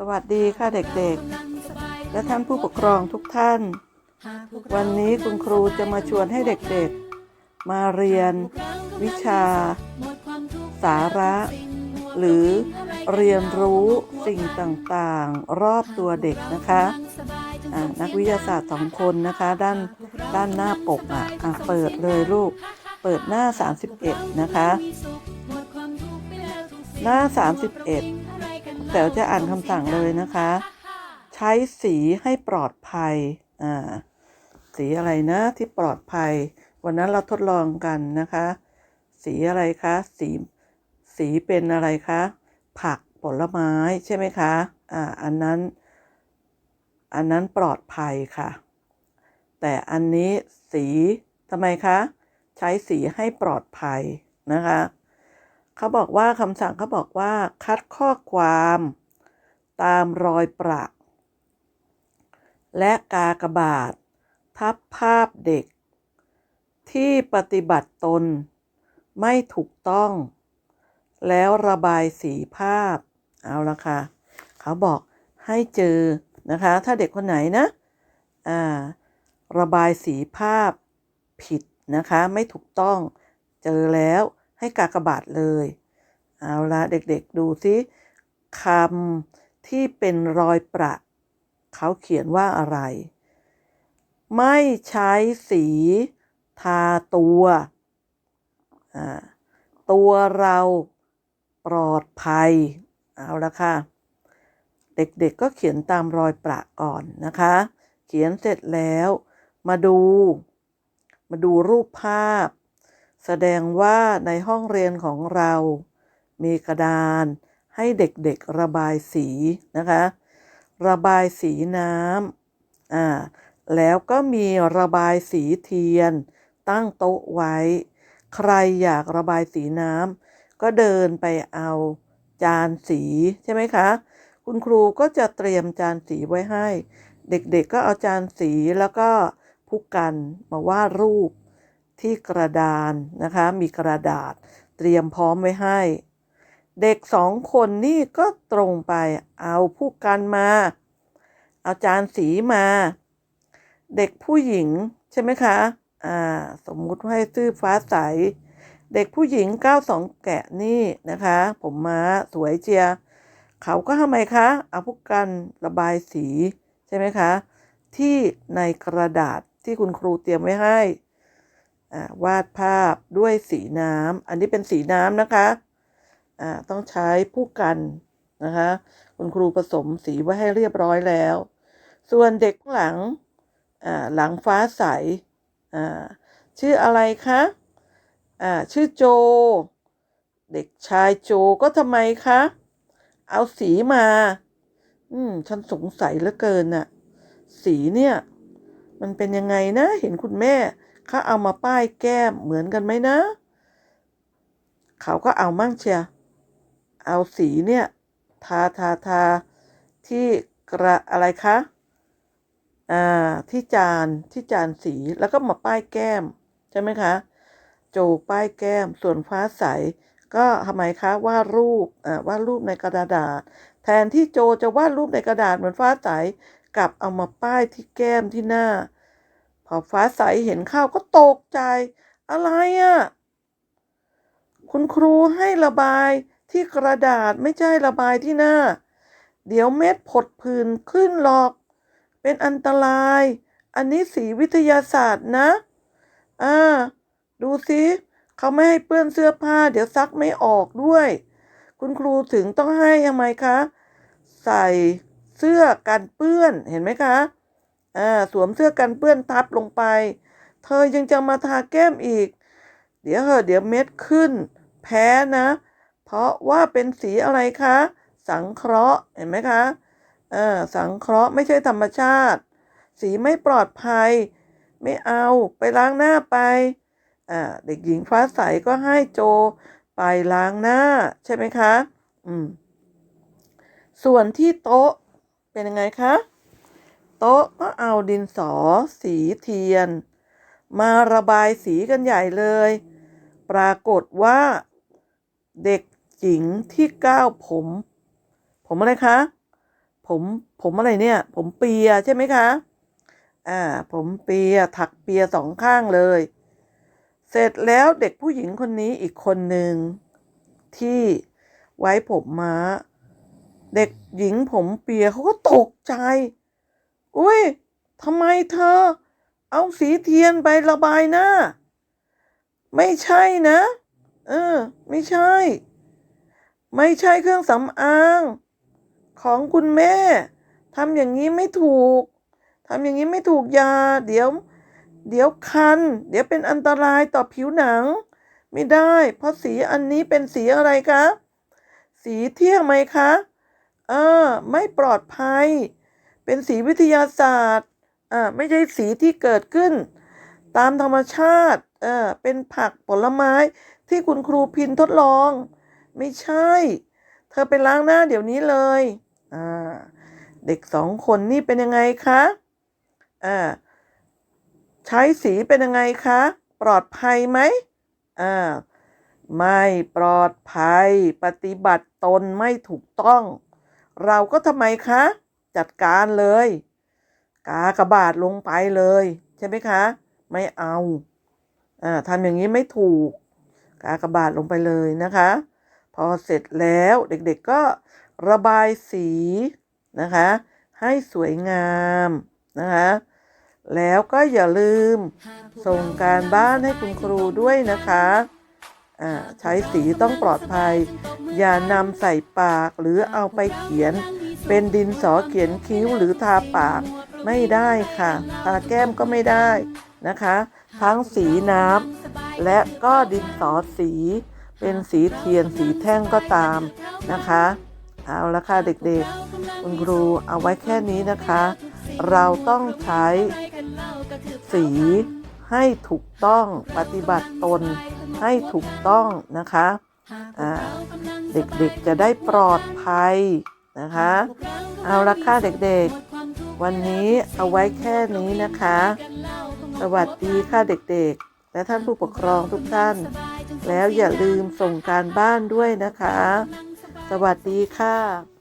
สวัสดีค่ะเด็กๆ และท่านผู้ปกครองทุกท่าน วันนี้คุณครูจะมาชวนให้เด็กๆ มาเรียน วิชา สาระ หรือเรียนรู้สิ่งต่างๆ รอบตัวเด็กนะคะนักวิทยาศาสตร์สองคนนะคะ ด้านด้านหน้าปกอะอะเปิดเลยลูก เปิดหน้า 31 นะคะ หน้า 31 แต่จะอ่านคำสั่งเลยนะคะ ใช้สีให้ปลอดภัยอ่าสีอะไรนะที่ปลอดภัย วันนั้นเราทดลองกันนะคะ สีอะไรคะสีสีเป็นอะไรคะผักผลไม้ใช่ไหมคะอ่าอันนั้น อันนั้นปลอดภัยค่ะ แต่อันนี้สีทำไมคะ ใช้สีให้ปลอดภัยนะคะ เขาบอกว่าคำสั่งเขาบอกว่า คัดข้อความตามรอยประ และกากบาท ทับภาพเด็ก ที่ปฏิบัติตน ไม่ถูกต้อง แล้วระบายสีภาพ เอาละค่ะ เขาบอกให้เจอนะคะ ถ้าเด็กคนไหนนะอ่าระบายสีภาพผิดนะคะ ไม่ถูกต้องเจอแล้ว ให้กากบาทเลย เอาละเด็กๆดูซิคำที่เป็นรอยประเขาเขียนว่าอะไร ไม่ใช้สีทาตัว ตัวเราปลอดภัย เอาละค่ะ เด็กๆก็เขียนตามรอยประก่อนนะคะ เขียนเสร็จแล้ว มาดู มาดูรูปภาพ แสดงว่าในห้องเรียนของเรา มีกระดานให้เด็กๆระบายสีนะคะ ระบายสีน้ำอ่าแล้วก็มีระบายสีเทียน ตั้งโต๊ะไว้ ใครอยากระบายสีน้ำก็เดินไปเอาจานสีใช่ไหมคะ คุณครูก็จะเตรียมจานสีไว้ให้ เด็กๆก็เอาจานสีแล้วก็ผู้กันมาวาดรูป ที่กระดานนะคะ มีกระดาษเตรียมพร้อมไว้ให้ เด็กสองคนนี่ก็ตรงไปเอาผู้กันมา เอาจานสีมา เด็กผู้หญิงใช่ไหมคะอ่าสมมุติว่าให้ซื่อฟ้าใส เด็กผู้หญิงก้าวสองแกะนี่นะคะ ผมม้าสวยเจีย เขาก็ทำไมคะ เอาผู้กันระบายสีใช่ไหมคะ ที่ในกระดาษที่คุณครูเตรียมไว้ให้ วาดภาพด้วยสีน้ำ อันนี้เป็นสีน้ำนะคะอ่าต้องใช้ผู้กันนะคะ คุณครูผสมสีไว้ให้เรียบร้อยแล้ว ส่วนเด็กหลังหลังฟ้าใสชื่ออะไรคะอ่าชื่อโจ เด็กชายโจก็ทำไมคะ เอาสีมา อืม ฉันสงสัยเหลือเกินน่ะ สีเนี่ย มันเป็นยังไงนะ เห็นคุณแม่ เขาเอามาป้ายแก้มเหมือนกันไหมนะ เขาก็เอามั่งเชียเอาสีเนี่ย ทาทาทาที่กระอะไรคะอ่าที่จานที่จานสีแล้วก็มาป้ายแก้ม ใช่ไหมคะ โจป้ายแก้มส่วนฟ้าใส ก็ทำไมคะวาดรูปอ่าวาดรูปในกระดาษ แทนที่โจจะวาดรูปในกระดาษเหมือนฟ้าใสกลับเอามาป้ายที่แก้มที่หน้า พอฟ้าใสเห็นข้าวก็ตกใจ อะไรอะ่ะ คุณครูให้ระบายที่กระดาษไม่ใช่ระบายที่หน้า เดี๋ยวเม็ดผดผื่นขึ้นหรอก เป็นอันตราย อันนี้สีวิทยาศาสตร์นะ อ่า ดูสิเขาไม่ให้เปื้อนเสื้อผ้า เดี๋ยวซักไม่ออกด้วย คุณครูถึงต้องให้ทำไมคะ ใส่เสื้อกันเปื้อนเห็นไหมคะ อ่าสวมเสื้อกันเปื้อนทับลงไป เธอยังจะมาทาแก้มอีก เดี๋ยวเหอะเดี๋ยวเม็ดขึ้น แพ้นะ เพราะว่าเป็นสีอะไรคะ สังเคราะห์เห็นไหมคะอ่าสังเคราะห์ไม่ใช่ธรรมชาติ สีไม่ปลอดภัย ไม่เอาไปล้างหน้าไปอ่าเด็กหญิงฟ้าใสก็ให้โจไปล้างหน้าใช่ไหมคะ อืม ส่วนที่โต๊ะเป็นยังไงคะ โต๊ะก็เอาดินสอ สีเทียน มาระบายสีกันใหญ่เลย ปรากฏว่า เด็กหญิงที่ก้าวผม ผมอะไรคะ ผมผมอะไรเนี่ย ผมเปียใช่ไหมคะ อ่า ผมเปียถักเปียสองข้างเลย เสร็จแล้วเด็กผู้หญิงคนนี้อีกคนหนึ่งที่ไว้ผมม้า เด็กหญิงผมเปียเขาก็ตกใจ อุ้ยทำไมเธอ เอาสีเทียนไประบายหน้า ไม่ใช่นะ เออ ไม่ใช่ ไม่ใช่เครื่องสำอาง ของคุณแม่ทำอย่างนี้ไม่ถูกทำอย่างนี้ไม่ถูกยา เดี๋ยว เดี๋ยวคัน เดี๋ยวเป็นอันตรายต่อผิวหนัง ไม่ได้ เพราะสีอันนี้เป็นสีอะไรคะ สีเที่ยงไหมคะ เออ ไม่ปลอดภัย เป็นสีวิทยาศาสตร์อ่าไม่ใช่สีที่เกิดขึ้น ตามธรรมชาติเออเป็นผักผลไม้ที่คุณครูพินทดลอง ไม่ใช่ เธอไปล้างหน้าเดี๋ยวนี้เลยอ่าเด็กสองคนนี่เป็นยังไงคะอ่าใช้สีเป็นยังไงคะ ปลอดภัยไหมอ่าไม่ปลอดภัย ปฏิบัติตนไม่ถูกต้อง เราก็ทำไมคะ จัดการเลย กากระบาดลงไปเลย ใช่ไหมคะ ไม่เอาอ่าทำอย่างนี้ไม่ถูก กากระบาดลงไปเลยนะคะ พอเสร็จแล้วเด็กๆก็ระบายสีนะคะ ให้สวยงามนะคะ แล้วก็อย่าลืมส่งการบ้านให้คุณครูด้วยนะคะใช้สีต้องปลอดภัย อย่านำใส่ปากหรือเอาไปเขียน เป็นดินสอเขียนคิ้วหรือทาปากไม่ได้ค่ะ ทาแก้มก็ไม่ได้นะคะ ทั้งสีน้ำและก็ดินสอสี เป็นสีเทียนสีแท่งก็ตามนะคะ เอาละค่ะเด็กๆ คุณครูเอาไว้แค่นี้นะคะ เราต้องใช้สีให้ถูกต้องปฏิบัติตนให้ถูกต้องนะคะ เด็กๆจะได้ปลอดภัย นะคะ เอาละค่ะเด็กๆ วันนี้เอาไว้แค่นี้นะคะ สวัสดีค่ะเด็กๆ และท่านผู้ปกครองทุกท่าน แล้วอย่าลืมส่งการบ้านด้วยนะคะ สวัสดีค่ะ